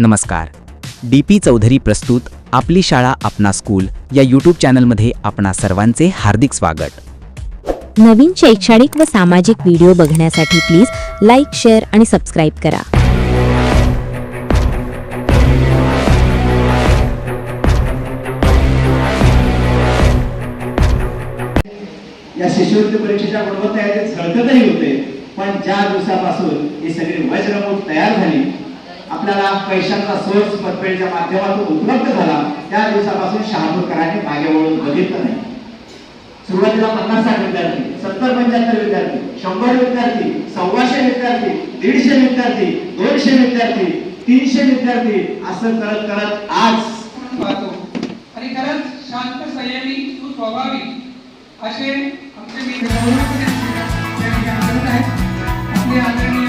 नमस्कार. D P Chaudhari प्रस्तुत आपली शाळा आपणा स्कूल या यूट्यूब चॅनलमध्ये आपणा सर्वांचे हार्दिक स्वागत. नवीन शैक्षणिक व सामाजिक व्हिडिओ बघण्यासाठी प्लीज लाईक शेअर आणि सबस्क्राईब करा. या शिष्यवृत्ती परीक्षेच्या गुणवत्ता आहे ते झळकतही होते पण ज्या दिवसापासून ही सगळी वज्रमूठ तयार झाली आपल्याला पैशांचा सोर्स पतपेढीच्या माध्यमातून उपलब्ध झाला त्या दिवसापासून शहापूरकरांनी मागे वळून बघितलं नाही. सुरुवातीला पन्नास साठ विद्यार्थी सत्तर पंच्याहत्तर विद्यार्थी शंभर विद्यार्थी सव्वाशे विद्यार्थी दीडशे विद्यार्थी दोनशे विद्यार्थी तीनशे विद्यार्थी असं करत करत आज पाहतो. आणि खरंच शांत संयमी सुस्वभावी असे आमचे मित्र आपले आदरणीय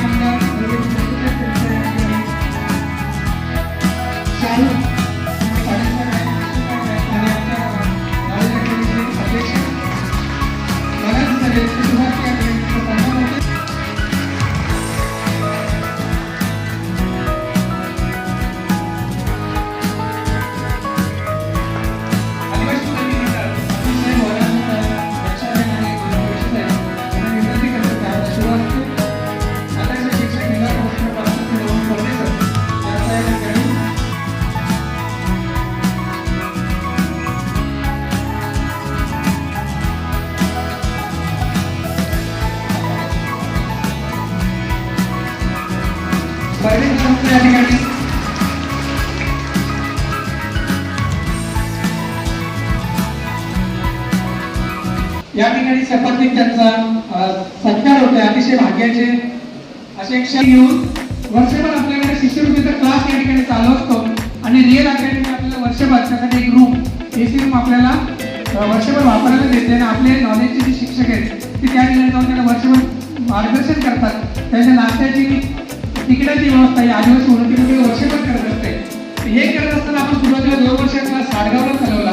या ठिकाणी. या ठिकाणी त्यांचा सत्कार होतोय अतिशय भाग्याचे. असे क्षण येऊन वर्षभर आपल्याकडे शिष्यवृत्तीचा क्लास या ठिकाणी चालू असतो. आणि रिअल अकॅडमी आपल्याला वर्षभर त्यासाठी एक रूम एसी रूम आपल्याला वर्षभर वापरायला देते. आणि आपले नॉलेजचे जे शिक्षक आहेत ते त्या ठिकाणी जाऊन त्यांना वर्षभर मार्गदर्शन करतात. त्यांच्या नाश्त्याची तिकिटाची व्यवस्था ही आदिवासी उन्नतीमध्ये वर्षभर करत असते. हे करत असताना आपण सुरुवातीला दोन वर्ष क्लास साडगावला चालवला.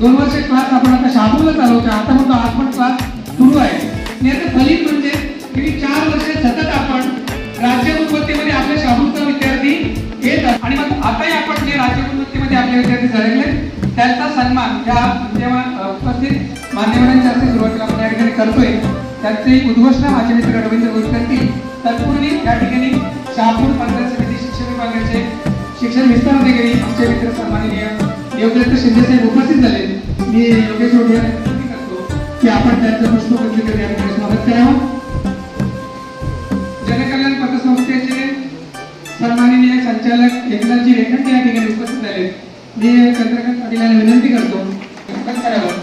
दोन वर्ष क्लास आपण आता शहापूरला चालवतो आता म्हणतो आज पण क्लास सुरू आहे. याचं फलित म्हणजे गेली चार वर्ष सतत आपण राज्य गुणवत्तेमध्ये आपल्या शहापूरचा विद्यार्थी येत आणि मग आताही आपण जे राज्य गुणवत्तेमध्ये आपले विद्यार्थी झालेले त्यांचा सन्मान ज्या जेव्हा उपस्थित मान्यवरांच्या हस्ते सुरुवातीला आपण या ठिकाणी करतोय. त्यांचे एक उद्घोषणा माझे मित्र रवींद्र गुलकर्णी तत्पूर्वी या ठिकाणी शहापूर पंचायत समिती शिक्षण विभागाचे शिक्षण विस्तार अधिकारी आमचे मित्र सन्माननीय योगेंद्र शिंदे साहेब उपस्थित झाले. मी योगेश ओढिया करतो की आपण त्यांचं पुष्पगुच्छ करून या ठिकाणी स्वागत करावं. जनकल्याण पतसंस्थेचे सन्माननीय संचालक एकनाथजी रेखंडे या ठिकाणी उपस्थित झाले. मी चंद्रकांत पाटील यांना विनंती करतो स्वागत करावं.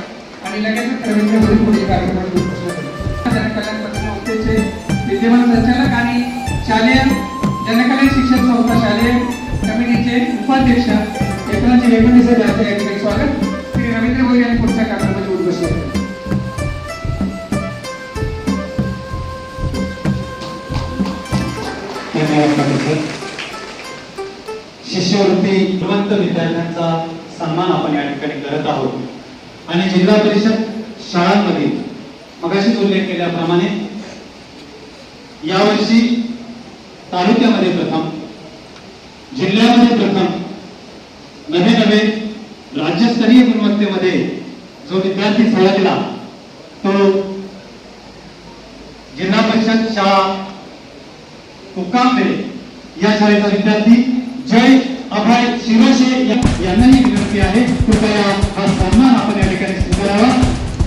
आणि लगेचच रवींद्र मोदी पुढील कार्यक्रमात जनकल्याण पतसंस्थेचे विद्यमान संचालक आणि शालेय जनकल्याण शिक्षण संस्था शालेय कमिटीचे उपाध्यक्ष एकनाथजी रेखंडे साहेब यांचे या ठिकाणी स्वागत. श्री रवींद्र गोरे यांनी पुढच्या कार्यक्रमाचे उद्घोषण शिष्यवृत्ती गुणवंत विद्यार्थ्यांचा सन्मान आपण या ठिकाणी करत आहोत. आणि जिल्हा परिषद शाळांमध्ये मगाशीच उल्लेख केल्याप्रमाणे यावर्षी तालुक्यामध्ये प्रथम जिल्ह्यामध्ये प्रथम नवे नवे राज्यस्तरीय गुणवत्तेमध्ये जो विद्यार्थी झळकला तो जिल्हा परिषद शाळा मुक्कामपेठ या शाळेचा विद्यार्थी जय अभय शिरोशे यांनाही विनंती आहे. कृपया हा सन्मान आपण या ठिकाणी स्वीकारावा.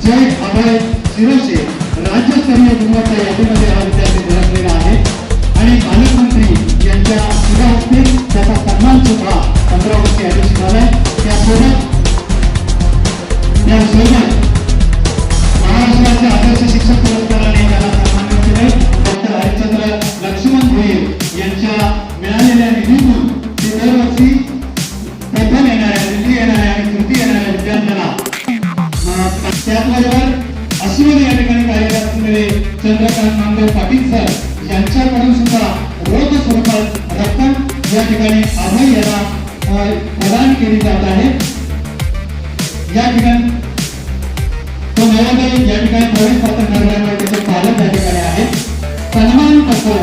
जय अभय शिरोशे. राज्यस्तरीय गुणवत्ता यादीमध्ये हा विद्यार्थी झळकलेला आहे आणि पालकमंत्री यांच्या सुद्धा हस्ते त्याचा सन्मान सुद्धा पंधरा ऑगस्ट या दिवशी झालाय त्यासोबत त्यासोबत चंद्रकांत नामदेव पाटील सर यांच्याकडून सुद्धा रोख स्वरूपात रक्कम या ठिकाणी अभय यांना प्रदान केली जात आहे. या ठिकाणी तो नवोदय या ठिकाणी प्रवेश पात्र ठरल्यामुळे त्याचे पालक या ठिकाणी आहेत सन्मान पत्र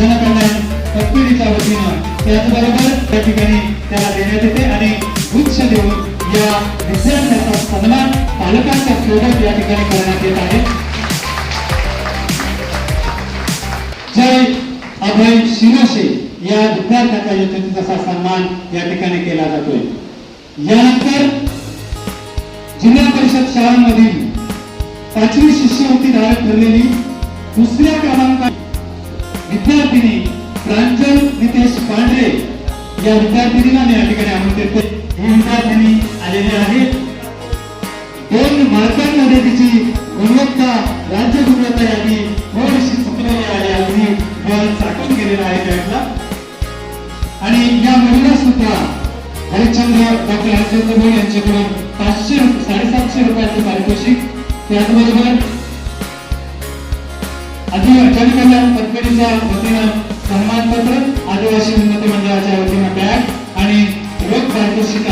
जनकल्याण कंपनीच्या वतीनं त्याचबरोबर त्या ठिकाणी त्याला देण्यात येते आणि गुच्छ देऊन या विद्यार्थ्याचा सन्मान पालकांच्या सोबत या ठिकाणी करण्यात येत आहे. जय अभय शिरोशे या विद्यार्थ्याचा यशस्वीचा सन्मान या ठिकाणी केला जातोय. यानंतर जिल्हा परिषद शाळांमधील पाचवी शिष्यवृत्ती धारक ठरलेली दुसऱ्या क्रमांका विद्यार्थिनी प्रांजल नितेश पांढरे या विद्यार्थिनीला मी या ठिकाणी आमंत्रित ही विद्यार्थिनी आलेली आहे दोन मार्कांमध्ये पाचशे रुप- साडेसातशे रुपयाचं पारितोषिक. त्याचबरोबर आधी अटल कल्याण कंपनीच्या वतीनं सन्मानपत्र आदिवासी उन्नती मंडळाच्या वतीनं बॅग आणि रोख पारितोषिक